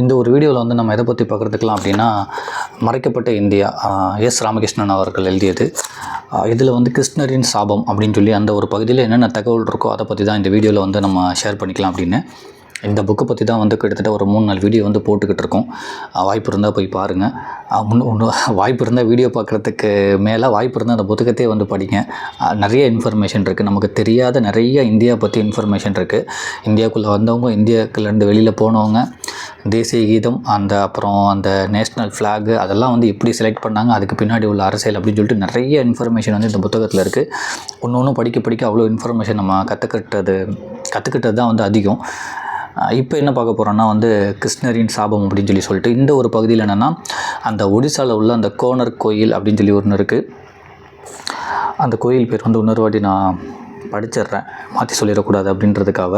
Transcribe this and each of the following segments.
இந்த ஒரு வீடியோவில் வந்து நம்ம எதை பற்றி பார்க்குறதுக்கலாம் அப்படின்னா மறைக்கப்பட்ட இந்தியா எஸ் ராமகிருஷ்ணன் அவர்கள் எழுதியது. இதில் வந்து கிருஷ்ணரின் சாபம் அப்படின்னு சொல்லி அந்த ஒரு பகுதியில் என்னென்ன தகவல் இருக்கோ அதை பற்றி தான் இந்த வீடியோவில் வந்து நம்ம ஷேர் பண்ணிக்கலாம் அப்படின்னு. இந்த புக்கை பற்றி தான் வந்து கிட்டத்தட்ட ஒரு மூணு நாள் வீடியோ வந்து போட்டுக்கிட்டு இருக்கோம். வாய்ப்பு இருந்தால் போய் பாருங்கள் ஆஹ் ஒன்று வாய்ப்பு இருந்தால் வீடியோ பார்க்குறதுக்கு மேலே வாய்ப்பு இருந்தால் அந்த புத்தகத்தையே வந்து படிங்க. நிறைய இன்ஃபர்மேஷன் இருக்குது நமக்கு தெரியாத நிறைய இந்தியா பற்றி இன்ஃபர்மேஷன் இருக்குது இந்தியாவுக்குள்ளே வந்தவங்க இந்தியாவுக்குள்ளேருந்து வெளியில் போனவங்க தேசிய கீதம் அந்த அப்புறம் அந்த நேஷ்னல் ஃப்ளாகு அதெல்லாம் வந்து எப்படி செலக்ட் பண்ணாங்க. அதுக்கு பின்னாடி உள்ள அரசியல் அப்படின்னு சொல்லிட்டு நிறைய இன்ஃபர்மேஷன் வந்து இந்த புத்தகத்தில் இருக்குது ஒன்று ஒன்று படிக்க படிக்க அவ்வளோ இன்ஃபர்மேஷன் நம்ம கற்றுக்கிட்டது கற்றுக்கிட்டது தான் வந்து அதிகம். இப்போ என்ன பார்க்க போகிறோன்னா வந்து கிருஷ்ணரின் சாபம் அப்படின்னு சொல்லி சொல்லிட்டு இந்த ஒரு பகுதியில் என்னென்னா அந்த ஒடிசாவில் உள்ள அந்த கோனர் கோயில் அப்படின்னு சொல்லி ஒன்று இருக்குது அந்த கோயில் பேர் வந்து இன்னொரு வாட்டி நான் படிச்சிடுறேன் மாற்றி சொல்லிடக்கூடாது அப்படின்றதுக்காக.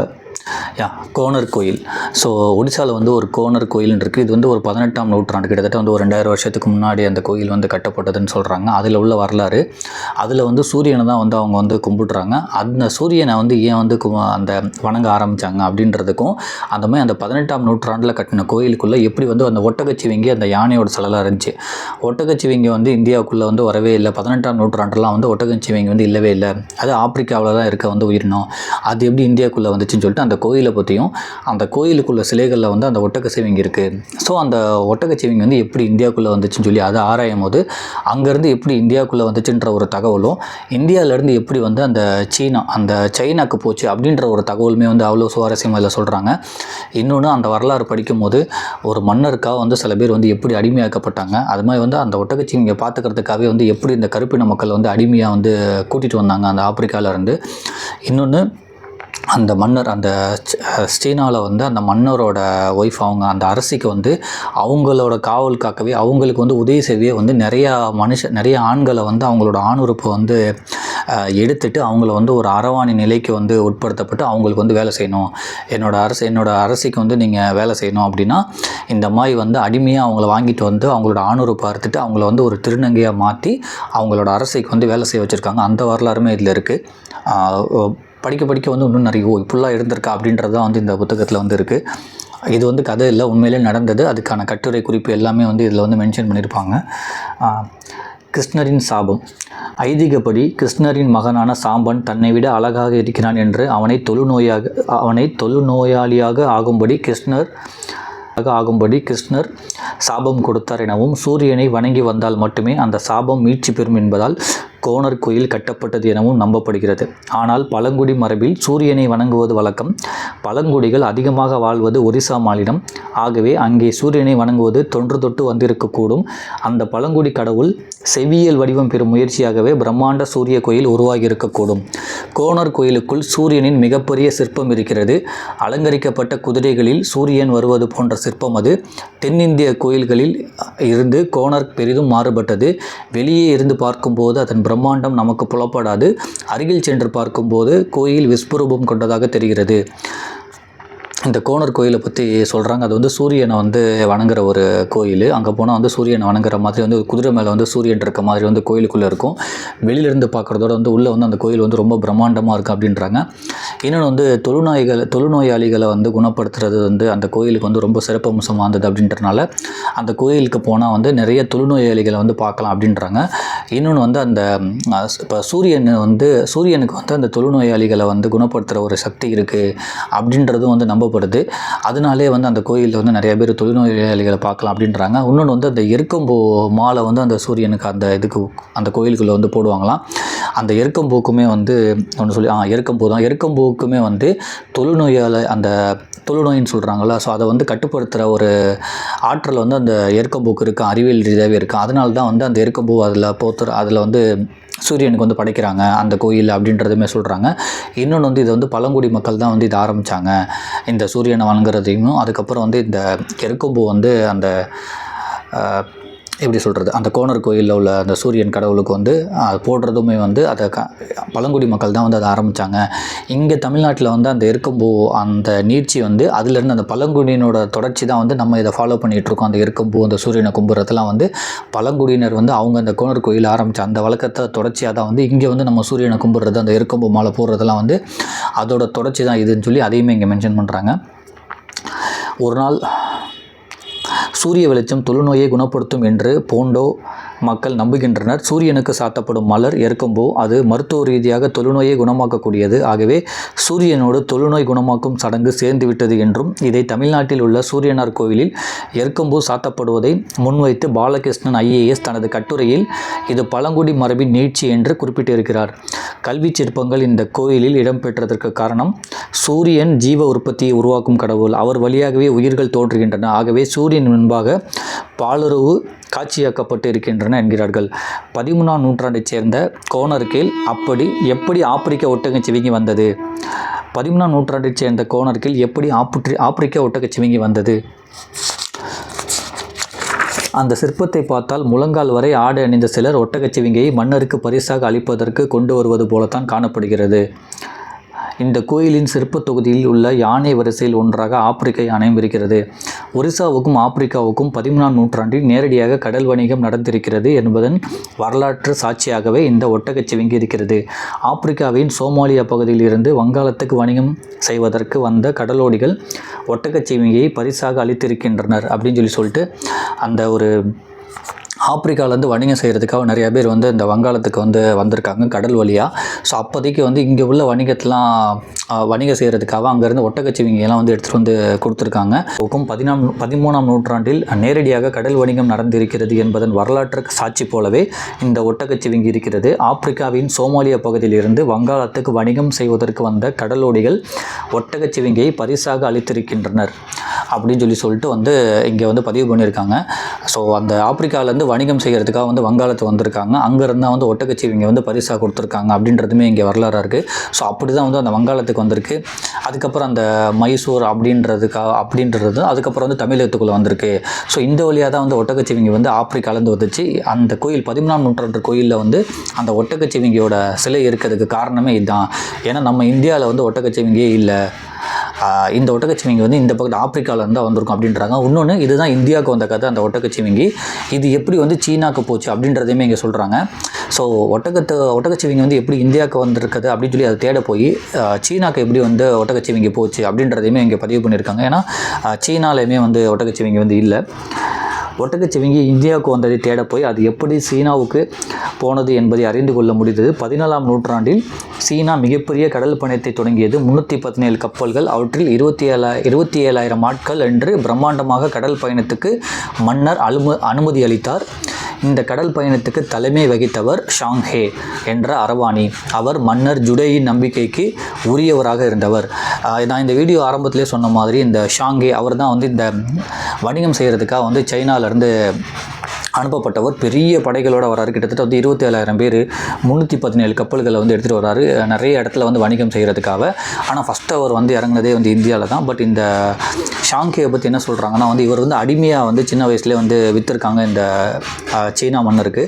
யா கோனர் கோயில் ஸோ ஒடிசாவில் வந்து ஒரு கோனர் கோயில்னு இருக்குது இது வந்து ஒரு பதினெட்டாம் நூற்றாண்டு. கிட்டத்தட்ட வந்து ஒரு ரெண்டாயிரம் வருஷத்துக்கு முன்னாடி அந்த கோயில் வந்து கட்டப்பட்டதுன்னு சொல்கிறாங்க அதில் உள்ள வரலாறு. அதில் வந்து சூரியனை தான் வந்து அவங்க வந்து கும்பிடுறாங்க. அந்த சூரியனை வந்து ஏன் வந்து கு- அந்த வணங்க ஆரம்பித்தாங்க அப்படின்றதுக்கும் அந்த மாதிரி அந்த பதினெட்டாம் நூற்றாண்டில் கட்டின கோயிலுக்குள்ளே எப்படி வந்து அந்த ஒட்டகச்சிவிங்கி அந்த யானையோட சிலைலாம் இருந்துச்சு. ஒட்டகச்சிவிங்கி வந்து இந்தியாவுக்குள்ளே வந்து வரவே இல்லை. பதினெட்டாம் நூற்றாண்டுலாம் வந்து ஒட்டகச்சிவிங்கி வந்து இல்லவே இல்லை. அது ஆப்பிரிக்காவில் தான் இருக்க வந்து உயிரினம். அது எப்படி இந்தியாவுக்குள்ளே வந்துச்சுன்னு சொல்லிட்டு அந்த கோயில் பற்றியும் அந்த கோயிலுக்குள்ள சிலைகளில் வந்து அந்த ஒட்டகச்சிவிங்கி இருக்குது ஸோ அந்த ஒட்டகச்சிவிங்கி வந்து எப்படி இந்தியாவுக்குள்ளே வந்துச்சுன்னு சொல்லி அதை ஆராயும் போது அங்கேருந்து எப்படி இந்தியாவுக்குள்ளே வந்துச்சுன்ற ஒரு தகவலும் இந்தியாவிலேருந்து எப்படி வந்து அந்த சீனா அந்த சைனாக்கு போச்சு அப்படின்ற ஒரு தகவலுமே வந்து அவ்வளோ சுவாரஸ்யமாக இதில் சொல்கிறாங்க இன்னொன்று அந்த வரலாறு படிக்கும்போது ஒரு மன்னருக்காக வந்து சில பேர் வந்து எப்படி அடிமையாக்கப்பட்டாங்க அது மாதிரி வந்து அந்த ஒட்டகச்சிவிங்கை பார்த்துக்கிறதுக்காகவே வந்து எப்படி இந்த கருப்பின மக்கள் வந்து அடிமையாக வந்து கூட்டிகிட்டு வந்தாங்க அந்த ஆப்பிரிக்காவிலேருந்து. இன்னொன்று அந்த மன்னர் அந்த ஸ்டீனாவில் வந்து அந்த மன்னரோட ஒய்ஃப் அவங்க அந்த அரசிக்கு வந்து அவங்களோட காவல் காக்கவே அவங்களுக்கு வந்து உதவி செய்யவே வந்து நிறையா மனுஷ நிறைய ஆண்களை வந்து அவங்களோட ஆணுறுப்பை வந்து எடுத்துட்டு அவங்கள வந்து ஒரு அரவாணி நிலைக்கு வந்து உட்படுத்தப்பட்டு அவங்களுக்கு வந்து வேலை செய்யணும். என்னோட அரசு என்னோட அரசிக்கு வந்து நீங்கள் வேலை செய்யணும் அப்படின்னா இந்த மாதிரி வந்து அடிமையாக அவங்கள வாங்கிட்டு வந்து அவங்களோட ஆணுறுப்பை அறுத்துட்டு அவங்கள வந்து ஒரு திருநங்கையாக மாற்றி அவங்களோட அரசிக்கு வந்து வேலை செய்ய வச்சுருக்காங்க. அந்த வரலாறுமே இதில் இருக்குது படிக்க படிக்க வந்து இன்னும் நிறைய ஓ இப்படிலாம் இருந்திருக்கா? அப்படின்றது தான் வந்து இந்த புத்தகத்தில் வந்து இருக்குது இது வந்து கதை இல்லை உண்மையிலே நடந்தது. அதுக்கான கட்டுரை குறிப்பு எல்லாமே வந்து இதில் வந்து மென்ஷன் பண்ணியிருப்பாங்க கிருஷ்ணரின் சாபம். ஐதீகப்படி கிருஷ்ணரின் மகனான சாம்பன் தன்னை விட அழகாக இருக்கிறான் என்று அவனை தொழுநோயாக அவனை தொழுநோயாளியாக ஆகும்படி கிருஷ்ணர் ஆக ஆகும்படி கிருஷ்ணர் சாபம் கொடுத்தார் எனவும் சூரியனை வணங்கி வந்தால் மட்டுமே அந்த சாபம் மீட்சி பெறும் என்பதால் கோணர் கோயில் கட்டப்பட்டது எனவும் நம்பப்படுகிறது. ஆனால் பழங்குடி மரபில் சூரியனை வணங்குவது வழக்கம். பழங்குடிகள் அதிகமாக வாழ்வது ஒரிசா மாநிலம். ஆகவே அங்கே சூரியனை வணங்குவது தொன்று தொட்டு வந்திருக்கக்கூடும். அந்த பழங்குடி கடவுள் செவியல் வடிவம் பெறும் முயற்சியாகவே பிரம்மாண்ட சூரிய கோயில் உருவாகி இருக்கக்கூடும் கோணர் கோயிலுக்குள் சூரியனின் மிகப்பெரிய சிற்பம் இருக்கிறது. அலங்கரிக்கப்பட்ட குதிரைகளில் சூரியன் வருவது போன்ற சிற்பம் அது. தென்னிந்திய கோயில்களில் இருந்து கோணர் பெரிதும் மாறுபட்டது. வெளியே இருந்து பார்க்கும்போது அதன் பிரம்மாண்டம் நமக்கு புலப்படாது. அருகில் சென்று பார்க்கும்போது கோயில் விஸ்வரூபம் கொண்டதாக தெரிகிறது. இந்த கோணர் கோயிலை பற்றி சொல்கிறாங்க அது வந்து சூரியனை வந்து வணங்குற ஒரு கோயில். அங்கே போனால் வந்து சூரியனை வணங்குற மாதிரி வந்து குதிரை மேலே வந்து சூரியன் இருக்க மாதிரி வந்து கோயிலுக்குள்ளே இருக்கும். வெளியிலேருந்து பார்க்குறதோட வந்து உள்ளே வந்து அந்த கோயில் வந்து ரொம்ப பிரம்மாண்டமாக இருக்குது அப்படின்றாங்க. இன்னொன்று வந்து தொழுநோய்கள் தொழுநோயாளிகளை வந்து குணப்படுத்துறது வந்து அந்த கோயிலுக்கு வந்து ரொம்ப சிறப்பம்சம் வாழ்ந்தது அப்படின்றனால அந்த கோயிலுக்கு போனால் வந்து நிறைய தொழுநோயாளிகளை வந்து பார்க்கலாம் அப்படின்றாங்க. இன்னொன்று வந்து அந்த இப்போ சூரியன் வந்து சூரியனுக்கு வந்து அந்த தொழுநோயாளிகளை வந்து குணப்படுத்துகிற ஒரு சக்தி இருக்குது அப்படின்றதும் வந்து நம்பப்படுது அதனாலே வந்து அந்த கோயிலில் வந்து நிறைய பேர் தொழுநோயாளிகளை பார்க்கலாம் அப்படின்றாங்க. இன்னொன்று வந்து அந்த எருக்கம்பூ மாலை வந்து அந்த சூரியனுக்கு அந்த இதுக்கு அந்த கோயிலுக்குள்ளே வந்து போடுவாங்களாம். அந்த எருக்கம்பூக்குமே வந்து ஒன்று சொல்லி ஆ எருக்கம்பூ தான். எருக்கம்பூக்குமே வந்து தொழுநோயால் அந்த தொழுநோயின்னு சொல்கிறாங்களா ஸோ அதை வந்து கட்டுப்படுத்துகிற ஒரு ஆற்றல் வந்து அந்த எருக்கம்பூக்கு இருக்குது அறிவியல் ரீதியாகவே இருக்கும் அதனால தான் வந்து அந்த எருக்கம்பூ அதில் போத்துற அதில் வந்து சூரியனுக்கு வந்து படைக்கிறாங்க அந்த கோயில் அப்படின்றதுமே சொல்கிறாங்க இன்னொன்று வந்து இது வந்து பழங்குடி மக்கள் தான் வந்து இதை ஆரம்பித்தாங்க இந்த சூரியனை வணங்குறதையும் அதுக்கப்புறம் வந்து இந்த எருக்கம்பூ வந்து அந்த எப்படி சொல்கிறது அந்த கோணர் கோயிலில் உள்ள அந்த சூரியன் கடவுளுக்கு வந்து போடுறதுமே வந்து அதை க பழங்குடி மக்கள் தான் வந்து அதை ஆரம்பித்தாங்க இங்கே தமிழ்நாட்டில் வந்து அந்த எருக்கம்பூ அந்த நீட்சி வந்து அதுலேருந்து அந்த பழங்குடியினோட தொடர்ச்சி தான் வந்து நம்ம இதை ஃபாலோ பண்ணிகிட்ருக்கோம் அந்த எருக்கம்பூ அந்த சூரியனை கும்புறதெல்லாம் வந்து பழங்குடியினர் வந்து அவங்க அந்த கோணர் கோயில் ஆரம்பித்த அந்த வழக்கத்தை தொடர்ச்சியாக தான் வந்து இங்கே வந்து நம்ம சூரியனை கும்பிட்றது அந்த எருக்கம்பூ மாலை போடுறதெல்லாம் வந்து அதோட தொடர்ச்சி தான் இதுன்னு சொல்லி அதையுமே இங்கே மென்ஷன் பண்ணுறாங்க ஒரு நாள் சூரிய வெளிச்சம் தொழுநோயை குணப்படுத்தும் என்று போண்டோ மக்கள் நம்புகின்றனர். சூரியனுக்கு சாத்தப்படும் மலர் எருக்கம்பூ அது மருத்துவ ரீதியாக தொழுநோயை குணமாக்கக்கூடியது. ஆகவே சூரியனோடு தொழுநோய் குணமாக்கும் சடங்கு சேர்ந்துவிட்டது என்றும் இதை தமிழ்நாட்டில் உள்ள சூரியனார் கோவிலில் எருக்கம்பூ சாத்தப்படுவதை முன்வைத்து பாலகிருஷ்ணன் ஐஏஎஸ் தனது கட்டுரையில் இது பழங்குடி மரபின் நீட்சி என்று குறிப்பிட்டிருக்கிறார். கல்வி சிற்பங்கள் இந்த கோயிலில் இடம்பெற்றதற்கு காரணம் சூரியன் ஜீவ உற்பத்தியை உருவாக்கும் கடவுள். அவர் வழியாகவே உயிர்கள் தோன்றுகின்றன. ஆகவே சூரியன் முன்பாக பாலுறவு காட்சியாக்கப்பட்டு இருக்கின்றன என்கிறார்கள். பதிமூணாம் நூற்றாண்டைச் சேர்ந்த கோணர்கேல் அப்படி எப்படி ஆப்பிரிக்க ஒட்டகச்சிவிங்கி வந்தது? பதிமூணாம் நூற்றாண்டைச் சேர்ந்த கோணர்கேல் எப்படி ஆப்புற்றி ஆப்பிரிக்க ஒட்டகச்சிவிங்கி வந்தது? அந்த சிற்பத்தை பார்த்தால் முழங்கால் வரை ஆடை அணிந்த சிலர் ஒட்டகச்சிவிங்கியை மன்னருக்கு பரிசாக அளிப்பதற்கு கொண்டு வருவது போலத்தான் காணப்படுகிறது. இந்த கோயிலின் சிற்பத் தொகுதியில் உள்ள யானை வரிசையில் ஒன்றாக ஆப்பிரிக்க யானையும் இருக்கிறது ஒரிசாவுக்கும் ஆப்பிரிக்காவுக்கும் பதிமூணாம் நூற்றாண்டில் நேரடியாக கடல் வணிகம் நடந்திருக்கிறது என்பதன் வரலாற்று சாட்சியாகவே இந்த ஒட்டகச்சிவிங்கி இருக்கிறது ஆப்பிரிக்காவின் சோமாலியா பகுதியில் இருந்து வங்காளத்துக்கு வணிகம் செய்வதற்கு வந்த கடலோடிகள் ஒட்டகச்சிவிங்கியை பரிசாக அளித்திருக்கின்றனர் அப்படின்னு சொல்லி சொல்லிட்டு அந்த ஒரு ஆப்பிரிக்காவிலேருந்து வணிகம் செய்கிறதுக்காக நிறைய பேர் வந்து இந்த வங்காளத்துக்கு வந்து வந்திருக்காங்க கடல் வழியாக ஸோ அப்போதைக்கு வந்து இங்கே உள்ள வணிகத்தெலாம் வணிகம் செய்கிறதுக்காக அங்கேருந்து ஒட்டக்கச்சிவிங்கெல்லாம் வந்து எடுத்துகிட்டு வந்து கொடுத்துருக்காங்க. ஒக்கும் பதினாம் பதிமூணாம் நூற்றாண்டில் நேரடியாக கடல் வணிகம் நடந்திருக்கிறது என்பதன் வரலாற்றுக்கு சாட்சி போலவே இந்த ஒட்டகச்சிவிங்கி இருக்கிறது. ஆப்பிரிக்காவின் சோமாலியா பகுதியிலிருந்து வங்காளத்துக்கு வணிகம் செய்வதற்கு வந்த கடலோடிகள் ஒட்டகச்சிவிங்கியை பரிசாக அளித்திருக்கின்றனர். அப்படின்னு சொல்லி சொல்லிட்டு வந்து இங்கே வந்து பதிவு பண்ணியிருக்காங்க. ஸோ அந்த ஆப்பிரிக்காவிலேருந்து வணிகம் செய்கிறதுக்காக வந்து வங்காளத்து வந்திருக்காங்க. அங்கேருந்து வந்து ஒட்டகச்சிவிங்க வந்து பரிசாக கொடுத்துருக்காங்க அப்படின்றதுமே இங்கே வரலாறாக இருக்குது ஸோ அப்படி தான் வந்து அந்த வங்காளத்துக்கு வந்திருக்கு. அதுக்கப்புறம் அந்த மைசூர் அப்படின்றதுக்கா அப்படின்றது அதுக்கப்புறம் வந்து தமிழகத்துக்குள்ளே வந்திருக்கு. ஸோ இந்த வழியாக தான் வந்து ஒட்டக்கச்சிவிங்கி வந்து ஆப்பிரிக்காலேருந்து வந்துச்சு. அந்த கோயில் பதிமூணாம் நூற்றாண்டு கோயிலில் வந்து அந்த ஒட்டக்கச்சிவிங்கியோட சிலை இருக்கிறதுக்கு காரணமே இதுதான் ஏன்னா நம்ம இந்தியாவில் வந்து ஒட்டக்கச்சிவிங்கியே இல்லை. இந்த ஒட்டக்கச்சிவிங்கி வந்து இந்த பக்கத்து ஆப்பிரிக்காவிலேருந்து தான் வந்திருக்கும் அப்படின்றாங்க. இன்னொன்று இதுதான் இந்தியாவுக்கு வந்த கதை அந்த ஒட்டக்கச்சிவிங்கி இது எப்படி வந்து சீனாக்கு போச்சு அப்படின்றதையுமே இங்கே சொல்கிறாங்க ஸோ ஒட்டகத்து ஒட்டகச்சிவிங்கி வந்து எப்படி இந்தியாவுக்கு வந்திருக்குது அப்படின்னு சொல்லி அதை தேட போய் சீனாக்கு எப்படி வந்து ஒட்டகச்சிவிங்கி போச்சு அப்படின்றதையுமே இங்கே பதிவு பண்ணியிருக்காங்க. ஏன்னா சீனாலையுமே வந்து ஒட்டகச்சிவிங்கி வந்து இல்லை. ஒட்டகச்சிவிங்கி இந்தியாவுக்கு வந்ததை தேட போய் அது எப்படி சீனாவுக்கு போனது என்பதை அறிந்து கொள்ள முடிந்தது. பதினாலாம் நூற்றாண்டில் சீனா மிகப்பெரிய கடல் பயணத்தை தொடங்கியது. முன்னூற்றி பதினேழு கப்பல்கள் அவற்றில் இருபத்தி ஏழா இருபத்தி ஏழாயிரம் ஆட்கள் என்று பிரம்மாண்டமாக கடல் பயணத்துக்கு மன்னர் அனும அனுமதி அளித்தார். இந்த கடல் பயணத்துக்கு தலைமை வகித்தவர் ஷாங்ஹே என்ற அரவாணி. அவர் மன்னர் ஜுடேயின் நம்பிக்கைக்கு உரியவராக இருந்தவர். நான் இந்த வீடியோ ஆரம்பத்திலே சொன்ன மாதிரி இந்த ஷாங்கே அவர் தான் வந்து இந்த வணிகம் செய்கிறதுக்காக வந்து சைனாவிலேருந்து அனுப்பப்பட்டவர் பெரிய படைகளோட வராரு. கிட்டத்தட்ட வந்து இருபத்தி ஏழாயிரம் பேர் முந்நூற்றி பதினேழு கப்பல்களை வந்து எடுத்துகிட்டு வராரு. நிறைய இடத்துல வந்து வணிகம் செய்கிறதுக்காக ஆனால் ஃபஸ்ட்டு அவர் வந்து இறங்குனதே வந்து இந்தியாவில் தான். பட் இந்த ஷாங்கியை பற்றி என்ன சொல்கிறாங்கன்னா வந்து இவர் வந்து அடிமையாக வந்து சின்ன வயசுலேயே வந்து விற்றுருக்காங்க இந்த சீனா மன்னருக்கு.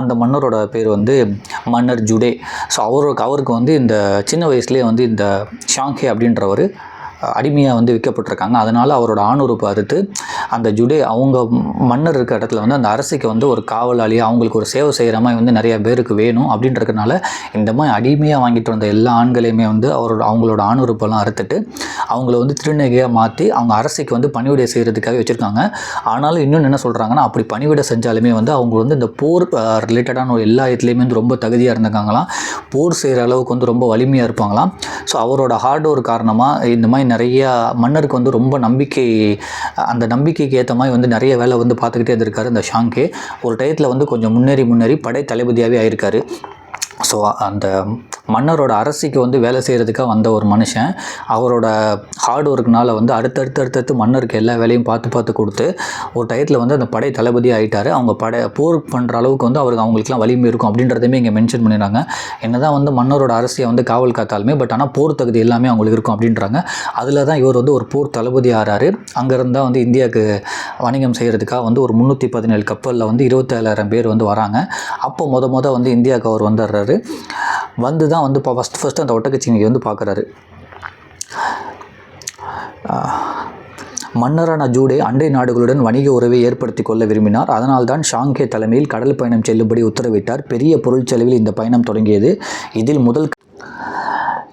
அந்த மன்னரோட பேர் வந்து மன்னர் ஜுடே. ஸோ அவருக்கு அவருக்கு வந்து இந்த சின்ன வயசுலேயே வந்து இந்த ஷாங்கே அப்படின்றவர் அடிமையாக வந்து விற்கப்பட்டிருக்காங்க அதனால் அவரோட ஆணுறுப்பு அறுத்து அந்த ஜுடே அவங்க மன்னர் இருக்க இடத்துல வந்து அந்த அரசுக்கு வந்து ஒரு காவலாளியாக அவங்களுக்கு ஒரு சேவை செய்கிற மாதிரி வந்து நிறைய பேருக்கு வேணும் அப்படின்றதுனால இந்த மாதிரி அடிமையாக வாங்கிட்டு வந்த எல்லா ஆண்களையுமே வந்து அவரோட அவங்களோட ஆணுறுப்பெல்லாம் அறுத்துட்டு அவங்கள வந்து திருநகையாக மாற்றி அவங்க அரசுக்கு வந்து பணிவிடை செய்கிறதுக்காக வச்சுருக்காங்க. ஆனாலும் இன்னொன்று என்ன சொல்கிறாங்கன்னா அப்படி பணிவிடை செஞ்சாலுமே வந்து அவங்க வந்து இந்த போர் ரிலேட்டடான எல்லா இதுலேயுமே வந்து ரொம்ப தகுதியாக இருந்திருக்காங்களாம். போர் செய்கிற அளவுக்கு வந்து ரொம்ப வலிமையாக இருப்பாங்களாம். ஸோ அவரோட ஹார்ட் ஒர்க் காரணமாக இந்த மாதிரி நிறையா மன்னருக்கு வந்து ரொம்ப நம்பிக்கை அந்த நம்பிக்கைக்கு ஏற்ற மாதிரி வந்து நிறைய வேலை வந்து பார்த்துக்கிட்டே இருந்திருக்காரு இந்த ஷாங்கே. ஒரு டயத்தில் வந்து கொஞ்சம் முன்னேறி முன்னேறி படை தளபதியாகவே ஆயிருக்காரு. ஸோ அந்த மன்னரோட அரசிக்கு வந்து வேலை செய்கிறதுக்காக வந்த ஒரு மனுஷன். அவரோட ஹார்ட் ஒர்க்னால் வந்து அடுத்தடுத்து அடுத்தடுத்து மன்னருக்கு எல்லா வேலையும் பார்த்து பார்த்து கொடுத்து ஒரு டயத்தில் வந்து அந்த படை தளபதி ஆகிட்டார் அவங்க படை போர் பண்ணுற அளவுக்கு வந்து அவருக்கு அவங்களுக்குலாம் வலிமை இருக்கும் அப்படின்றதையுமே இங்கே மென்ஷன் பண்ணிடுறாங்க. என்னதான் வந்து மன்னரோட அரசியை வந்து காவல் காத்தாலுமே பட் ஆனால் போர் தகுதி எல்லாமே அவங்களுக்கு இருக்கும் அப்படின்றாங்க. அதில் தான் இவர் வந்து ஒரு போர் தளபதி ஆறாரு. அங்கேருந்து தான் வந்து இந்தியாவுக்கு வணிகம் செய்கிறதுக்காக வந்து ஒரு முந்நூற்றி பதினேழு கப்பலில் வந்து இருபத்தேழாயிரம் பேர் வந்து வராங்க. அப்போ மொத மொதல் வந்து இந்தியாவுக்கு அவர் வந்துடுறாரு. வந்து தான் வந்து இப்போ ஃபஸ்ட் ஃபஸ்ட்டு அந்த ஒட்டக்கச்சிங்கி வந்து பார்க்குறாரு. மன்னரான ஜூடே அண்டை நாடுகளுடன் வணிக உறவை ஏற்படுத்தி கொள்ள விரும்பினார். அதனால்தான் ஷாங்கே தலைமையில் கடல் பயணம் செல்லும்படி உத்தரவிட்டார். பெரிய பொருட்செலவில் இந்த பயணம் தொடங்கியது. இதில் முதல்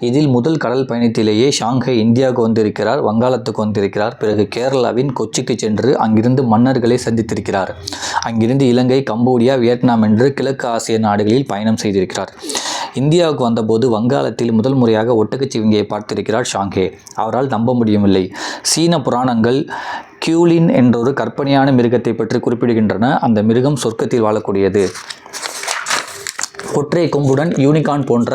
இதில் முதல் கடல் பயணத்திலேயே ஷாங்கை இந்தியாவுக்கு வந்திருக்கிறார் வங்காளத்துக்கு வந்திருக்கிறார். பிறகு கேரளாவின் கொச்சிக்கு சென்று அங்கிருந்து மன்னர்களை சந்தித்திருக்கிறார். அங்கிருந்து இலங்கை கம்போடியா வியட்நாம் என்று கிழக்கு ஆசிய நாடுகளில் பயணம் செய்திருக்கிறார். இந்தியாவுக்கு வந்தபோது வங்காளத்தில் முதல் முறையாக ஒட்டகச்சிவிங்கியை பார்த்திருக்கிறார் ஷாங்கே. அவரால் நம்ப முடியவில்லை. சீன புராணங்கள் கியூலின் என்றொரு கற்பனையான மிருகத்தை பற்றி குறிப்பிடுகின்றன. அந்த மிருகம் சொர்க்கத்தில் வாழக்கூடியது. ஒற்றை கொம்புடன் யூனிகார்ன் போன்ற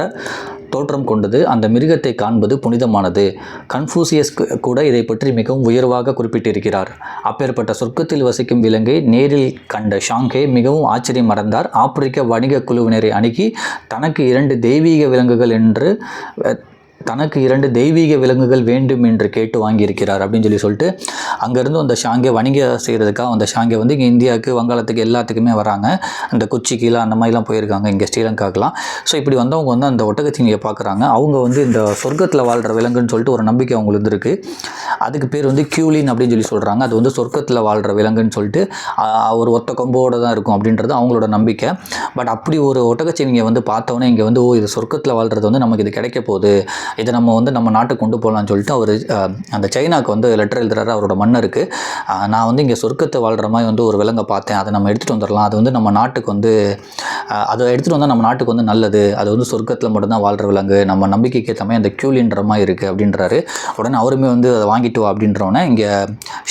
தோற்றம் கொண்டது அந்த மிருகத்தை காண்பது புனிதமானது. கன்ஃபூசியஸ் கூட இதை பற்றி மிகவும் உயர்வாக குறிப்பிட்டிருக்கிறார். அப்பேற்பட்ட சொர்க்கத்தில் வசிக்கும் விலங்கை நேரில் கண்ட ஷாங்கே மிகவும் ஆச்சரியம் அடைந்தார். ஆப்பிரிக்க வணிக குழுவினரை அணுகி தனக்கு இரண்டு தெய்வீக விலங்குகள் என்று தனக்கு இரண்டு தெய்வீக விலங்குகள் வேண்டும் என்று கேட்டு வாங்கியிருக்கிறார் அப்படின்னு சொல்லி சொல்லிட்டு அங்கேருந்து அந்த ஷாங்கே வணிக செய்கிறதுக்காக அந்த ஷாங்கே வந்து இங்கே இந்தியாவுக்கு வங்காளத்துக்கு எல்லாத்துக்குமே வராங்க. அந்த கொச்சிக்கில அந்த மாதிரிலாம் போயிருக்காங்க. இங்கே ஸ்ரீலங்காக்கெலாம் ஸோ இப்படி வந்தவங்க வந்து அந்த ஒட்டகச்சிங்கியை பார்க்குறாங்க. அவங்க வந்து இந்த சொர்க்கத்தில் வாழ்கிற விலங்குன்னு சொல்லிட்டு ஒரு நம்பிக்கை அவங்களுக்கு இருக்கு அதுக்கு பேர் வந்து கியூலின் அப்படின்னு சொல்லி சொல்கிறாங்க அது வந்து சொர்க்கத்தில் வாழ்கிற விலங்குன்னு சொல்லிட்டு ஒரு ஒத்த கொம்போடு தான் இருக்கும் அப்படின்றது அவங்களோட நம்பிக்கை. பட் அப்படி ஒரு ஒட்டகச்சிவிங்க வந்து பார்த்தோன்னே இங்கே வந்து ஓ இது சொர்க்கத்தில் வாழ்கிறது வந்து நமக்கு இது கிடைக்க போகுது. இதை நம்ம வந்து நம்ம நாட்டுக்கு கொண்டு போகலான்னு சொல்லிட்டு அவர் அந்த சைனாக்கு வந்து லெட்டர் எழுதுறாரு அவரோட மன்னருக்கு. நான் வந்து இங்கே சொர்க்கத்தை வாழ்கிற மாதிரி வந்து ஒரு விலங்கை பார்த்தேன். அதை நம்ம எடுத்துகிட்டு வந்துடலாம் அது வந்து நம்ம நாட்டுக்கு வந்து அதை எடுத்துகிட்டு வந்தால் நம்ம நாட்டுக்கு வந்து நல்லது. அது வந்து சொர்க்கத்தில் மட்டும்தான் வாழ்கிற விலங்கு. நம்ம நம்பிக்கைக்கு ஏற்ற மாதிரி அந்த கியூலின்ற மாதிரி இருக்குது அப்படின்றாரு. உடனே அவருமே வந்து அதை வாங்கிட்டு வா அப்படின்றவொடனே இங்கே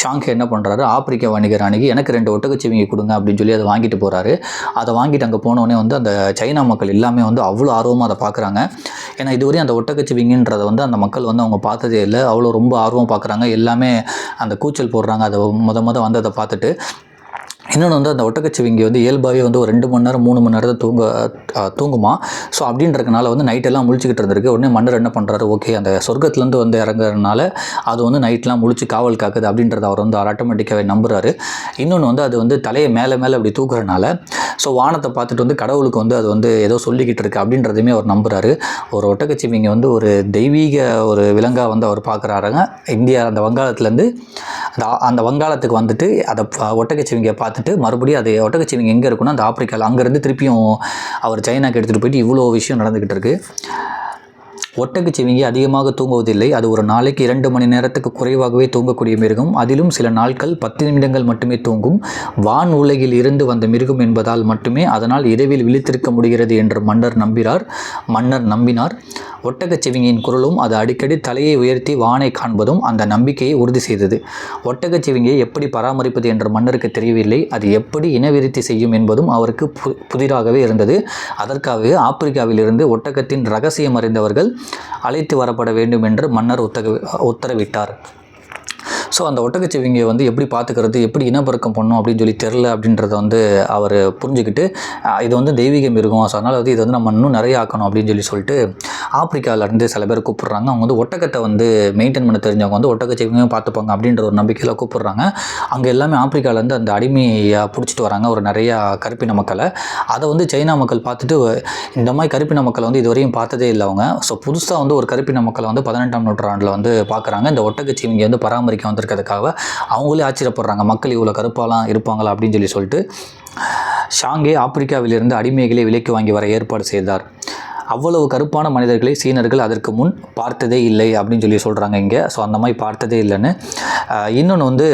ஷாங்கே என்ன பண்ணுறாரு ஆப்பிரிக்க வணிகர் அணுகி எனக்கு ரெண்டு ஒட்டகச்சிவிங்கி கொடுங்க அப்படின்னு சொல்லி அதை வாங்கிட்டு போகிறாரு அதை வாங்கிட்டு அங்கே போனோடனே வந்து அந்த சைனா மக்கள் எல்லாமே வந்து அவ்வளோ ஆர்வமாக அதை பார்க்குறாங்க. ஏன்னா இதுவரையும் அந்த ஒட்டகச்சிவிங்கின்றதை வந்து அந்த மக்கள் வந்து அவங்க பார்த்ததே இல்லை. அவ்வளோ ரொம்ப ஆர்வம் பார்க்குறாங்க எல்லாமே அந்த கூச்சல் போடுறாங்க. அதை முத முத வந்ததை பார்த்துட்டு. இன்னொன்று வந்து அந்த ஒட்டக்கச்சிவிங்கி வந்து இயல்பாகவே வந்து ஒரு ரெண்டு மணி நேரம் மூணு மணி நேரத்தை தூங்க தூங்குமா? ஸோ அப்படின்றதுனால வந்து நைட்டெல்லாம் முழிச்சிக்கிட்டு இருந்திருக்கு. உடனே மன்னர் என்ன பண்ணுறாரு ஓகே அந்த சொர்க்கத்துலேருந்து வந்து இறங்குறதுனால அது வந்து நைட்லாம் முழிச்சு காவல் காக்குது அப்படின்றத அவர் வந்து ஆட்டோமேட்டிக்காகவே நம்புறாரு. இன்னொன்று வந்து அது வந்து தலையை மேலே மேலே அப்படி தூக்குறனால ஸோ வானத்தை பார்த்துட்டு வந்து கடவுளுக்கு வந்து அது வந்து ஏதோ சொல்லிக்கிட்டு இருக்கு அப்படின்றதையுமே அவர் நம்புகிறாரு ஒரு ஒட்டக்கச்சிவிங்க வந்து ஒரு தெய்வீக ஒரு விலங்காக வந்து அவர் பார்க்குறாருங்க. இந்தியா அந்த வங்காளத்துலேருந்து அந்த அந்த வங்காளத்துக்கு வந்துட்டு அதை ப- பார்த்துட்டு மறுபடியும் அது ஒட்டக்கச்சிவிங்க எங்கே இருக்குன்னா அந்த ஆப்பிரிக்காவில் அங்கேருந்து திருப்பியும் அவர் சைனாக்கு எடுத்துகிட்டு போயிட்டு இவ்வளோ விஷயம் நடந்துக்கிட்டு இருக்குது ஒட்டகச்சிவிங்கி அதிகமாக தூங்குவதில்லை. அது ஒரு நாளைக்கு இரண்டு மணி நேரத்துக்கு குறைவாகவே தூங்கக்கூடிய மிருகம். அதிலும் சில நாட்கள் பத்து நிமிடங்கள் மட்டுமே தூங்கும். வான் உலகில் இருந்து வந்த மிருகம் என்பதால் மட்டுமே அதனால் இரவில் விழித்திருக்க முடிகிறது என்று மன்னர் நம்பினார். மன்னர் நம்பினார். ஒட்டகச்சிவிங்கியின் குரலும் அது அடிக்கடி தலையை உயர்த்தி வானை காண்பதும் அந்த நம்பிக்கையை உறுதி செய்தது. ஒட்டகச்சிவிங்கியை எப்படி பராமரிப்பது என்று மன்னருக்கு தெரியவில்லை. அது எப்படி இனவிருத்தி செய்யும் என்பதும் அவருக்கு பு- புதிராகவே இருந்தது. அதற்காகவே ஆப்பிரிக்காவிலிருந்து ஒட்டகத்தின் ரகசியம் அறிந்தவர்கள் அழைத்து வரப்பட வேண்டும் என்று மன்னர் உத்தக உத்தரவிட்டார். ஸோ அந்த ஒட்டகச்சிவிங்கியை வந்து எப்படி பார்த்துக்கிறது எப்படி இனப்பெருக்கம் பண்ணும் அப்படின்னு சொல்லி தெரில அப்படின்றத வந்து அவர் புரிஞ்சுக்கிட்டு இது வந்து தெய்வீகம் மிருகம் ஸோ அதனால் வந்து இதை வந்து நம்ம இன்னும் நிறைய ஆக்கணும் அப்படின்னு சொல்லி சொல்லிட்டு ஆப்பிரிக்காவிலேருந்து சில பேர் கூப்பிட்றாங்க. அவங்க வந்து ஒட்டகத்தை வந்து மெயின்டைன் பண்ண தெரிஞ்சவங்க வந்து ஒட்டகச்சிவிங்கையும் பார்த்துப்பாங்க அப்படின்ற ஒரு நம்பிக்கையில் கூப்பிட்றாங்க. அங்கே எல்லாமே ஆப்பிரிக்காவிலேருந்து அந்த அடிமையை பிடிச்சிட்டு வராங்க ஒரு நிறையா கருப்பின மக்களை. அதை வந்து சைனா மக்கள் பார்த்துட்டு இந்த மாதிரி கருப்பின மக்களை வந்து இதுவரையும் பார்த்ததே இல்லை அவங்க. ஸோ புதுசாக வந்து ஒரு கருப்பின மக்களை வந்து பதினெட்டாம் நூற்றாண்டில் வந்து பார்க்குறாங்க. இந்த ஒட்டகச்சிவிங்க வந்து பராமரிக்க வந்திருக்கிறதுக்காக அவங்களே ஆச்சரியப்படுறாங்க. மக்கள் இவ்வளோ கருப்பாலாம் இருப்பாங்களா அப்படின்னு சொல்லி சொல்லிட்டு ஷாங்கே ஆப்பிரிக்காவிலிருந்து அடிமைகளை விலைக்கு வாங்கி வர ஏற்பாடு செய்தார். அவ்வளவு கருப்பான மனிதர்களை சீனர்கள் அதற்கு முன் பார்த்ததே இல்லை அப்படின்னு சொல்லி சொல்கிறாங்க இங்கே. ஸோ அந்த மாதிரி பார்த்ததே இல்லைன்னு. இன்னொன்று வந்து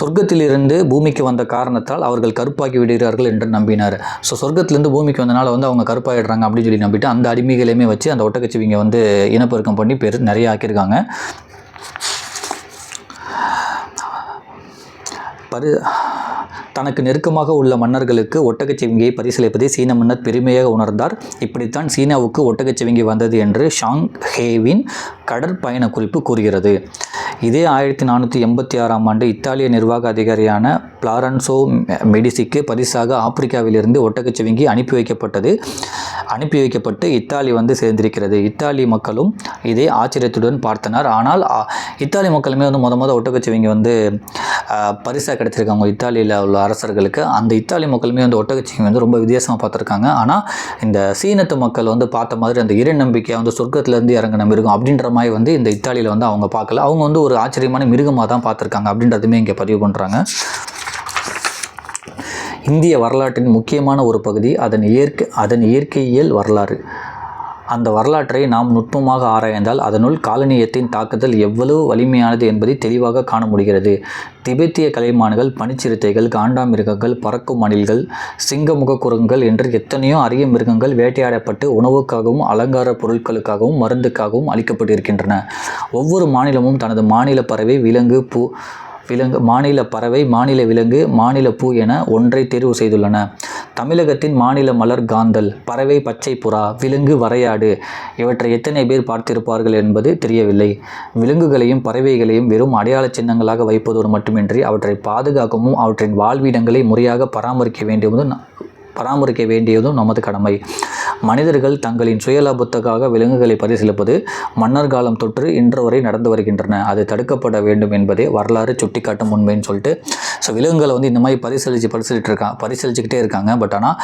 சொர்க்கத்திலிருந்து பூமிக்கு வந்த காரணத்தால் அவர்கள் கருப்பாக்கி விடுகிறார்கள் என்று நம்பினார். ஸோ சொர்க்கத்திலேருந்து பூமிக்கு வந்தனால வந்து அவங்க கருப்பாயிடுறாங்க அப்படின்னு சொல்லி நம்பிட்டு அந்த அடிமைகளையுமே வச்சு அந்த ஒட்டக்கச்சிவிங்க வந்து இனப்பெருக்கம் பண்ணி பெரு நிறைய ஆக்கியிருக்காங்க. பரு தனக்கு நெருக்கமாக உள்ள மன்னர்களுக்கு ஒட்டகச்சிவிங்கியை பரிசளிப்பதை சீன மன்னர் பெருமையாக உணர்ந்தார். இப்படித்தான் சீனாவுக்கு ஒட்டகச்சிவிங்கி வந்தது என்று ஷாங் ஹேவின் கடற்பயண குறிப்பு கூறுகிறது. இதே ஆயிரத்தி நானூற்றி எண்பத்தி ஆறாம் ஆண்டு இத்தாலிய நிர்வாக அதிகாரியான பிளாரன்சோ மெ- மெடிசிக்கு பரிசாக ஆப்பிரிக்காவிலிருந்து ஒட்டகச்சிவிங்கி அனுப்பி வைக்கப்பட்டது. அனுப்பி வைக்கப்பட்டு இத்தாலி வந்து சேர்ந்திருக்கிறது. இத்தாலி மக்களும் இதே ஆச்சரியத்துடன் பார்த்தனர். ஆனால் இத்தாலி மக்களுமே வந்து மொத மொதல் ஒட்டகச்சிவிங்கி வந்து பரிசாக கிடச்சிருக்காங்க இத்தாலியில் உள்ள அரசர்களுக்கு. அந்த இத்தாலி மக்களுமே வந்து ஒட்டகச்சிவிங்கி வந்து ரொம்ப வித்தியாசமாக பார்த்துருக்காங்க. ஆனால் இந்த சீனத்து மக்கள் வந்து பார்த்த மாதிரி அந்த இறை நம்பிக்கையை வந்து சொர்க்கத்திலேருந்து இறங்கின மிருகம் அப்படின்ற மாதிரி வந்து இந்த இத்தாலியில் வந்து அவங்க பார்க்கல. அவங்க வந்து ஒரு ஆச்சரியமான மிருகமாக தான் பார்த்துருக்காங்க அப்படின்றதுமே இங்கே பதிவு பண்ணுறாங்க இந்திய வரலாற்றின் முக்கியமான ஒரு பகுதி அதன் இயற்கை அதன் இயற்கையியல் வரலாறு. அந்த வரலாற்றை நாம் நுட்பமாக ஆராய்ந்தால் அதனுள் காலனியத்தின் தாக்குதல் எவ்வளவு வலிமையானது என்பதை தெளிவாக காண முடிகிறது. திபெத்திய கலைமான்கள் பனிச்சிறுத்தைகள் காண்டாமிருகங்கள் பறக்கும் அணில்கள் சிங்கமுக குரங்குகள் என்று எத்தனையோ அரிய மிருகங்கள் வேட்டையாடப்பட்டு உணவுக்காகவும் அலங்கார பொருட்களுக்காகவும் மருந்துக்காகவும் அளிக்கப்பட்டிருக்கின்றன. ஒவ்வொரு மாநிலமும் தனது மாநில பறவை விலங்கு பூ விலங்கு மாநில பறவை மாநில விலங்கு மாநில பூ என ஒன்றை தேர்வு செய்துள்ளன. தமிழகத்தின் மாநில மலர் காந்தல் பறவை பச்சை புறா விலங்கு வரையாடு இவற்றை எத்தனை பேர் பார்த்திருப்பார்கள் என்பது தெரியவில்லை. விலங்குகளையும் பறவைகளையும் வெறும் அடையாள சின்னங்களாக வைப்பதோடு மட்டுமின்றி அவற்றை பாதுகாக்கவும் அவற்றின் வாழ்விடங்களை முறையாக பராமரிக்க வேண்டியதும் பராமரிக்க வேண்டியதும் நமது கடமை. மனிதர்கள் தங்களின் சுயலாபத்துக்காக விலங்குகளை பரிசீலிப்பது மன்னர் காலம் தொற்று இன்று வரை நடந்து வருகின்றன. அது தடுக்கப்பட வேண்டும் என்பதே வரலாறு சுட்டிக்காட்டும் உண்மைன்னு சொல்லிட்டு ஸோ விலங்குகளை வந்து இந்த மாதிரி பரிசீலித்து பரிசீலிட்டு இருக்காங்க பரிசீலிச்சுக்கிட்டே இருக்காங்க. பட் ஆனால்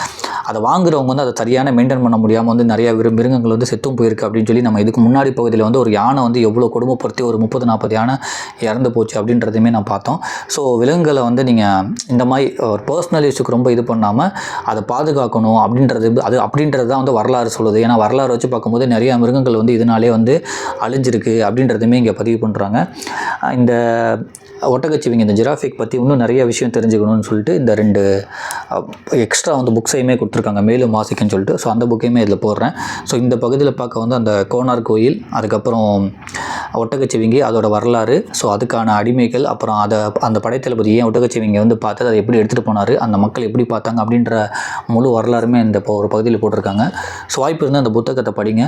அதை வாங்குறவங்க வந்து அதை சரியான மெயின்டைன் பண்ண முடியாமல் வந்து நிறைய விரு மிருகங்கள் வந்து செத்தும் போயிருக்கு அப்படின்னு சொல்லி நம்ம இதுக்கு முன்னாடி பகுதியில் வந்து ஒரு யானை வந்து எவ்வளோ கொடுமைப்படுத்தி ஒரு முப்பது நாற்பது யானை இறந்து போச்சு அப்படின்றதையுமே நான் பார்த்தோம். ஸோ விலங்குகளை வந்து நீங்கள் இந்த மாதிரி ஒரு பர்சனல் இஷ்யூக்கு ரொம்ப இது பண்ணாமல் அதை பாதுகாக்கணும் அப்படின்றது அது அப்படின்றது தான் வந்து வரலாறு சொல்லுது. ஏன்னா வரலாறு வச்சு பார்க்கும்போது நிறையா மிருகங்கள் வந்து இதனாலே வந்து அழிஞ்சிருக்கு அப்படின்றதுமே இங்கே பதிவு பண்ணுறாங்க இந்த ஒட்டகச்சிவிங்க இந்த ஜிராஃபிக் பற்றி இன்னும் நிறைய விஷயம் தெரிஞ்சுக்கணும்னு சொல்லிட்டு இந்த ரெண்டு எக்ஸ்ட்ரா வந்து புக்ஸையுமே கொடுத்துருக்காங்க. மேலும் வாசிக்குன்னு சொல்லிட்டு. ஸோ அந்த புக்கையுமே இதில் போடுறேன். ஸோ இந்த பகுதியில் பார்க்க வந்து அந்த கோனார் கோயில் அதுக்கப்புறம் ஒட்டகச்சிவிங்கி அதோட வரலாறு. ஸோ அதுக்கான அடிமைகள் அப்புறம் அதை அந்த படைத்தளபதி ஏன் ஒட்டகச்சிவிங்க வந்து பார்த்து அதை எப்படி எடுத்துகிட்டு போனார் அந்த மக்கள் எப்படி பார்த்தாங்க அப்படின்ற முழு வரலாறுமே இந்த ஒரு பகுதியில் போட்டிருக்காங்க. ஸோ வாய்ப்பு இருந்தால் அந்த புத்தகத்தை படிங்க.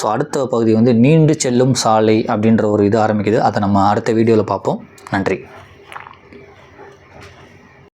ஸோ அடுத்த பகுதி வந்து நீண்டு செல்லும் சாலை அப்படின்ற ஒரு இது ஆரம்பிக்குது. அதை நம்ம அடுத்த வீடியோவில் பார்ப்போம். நன்றி.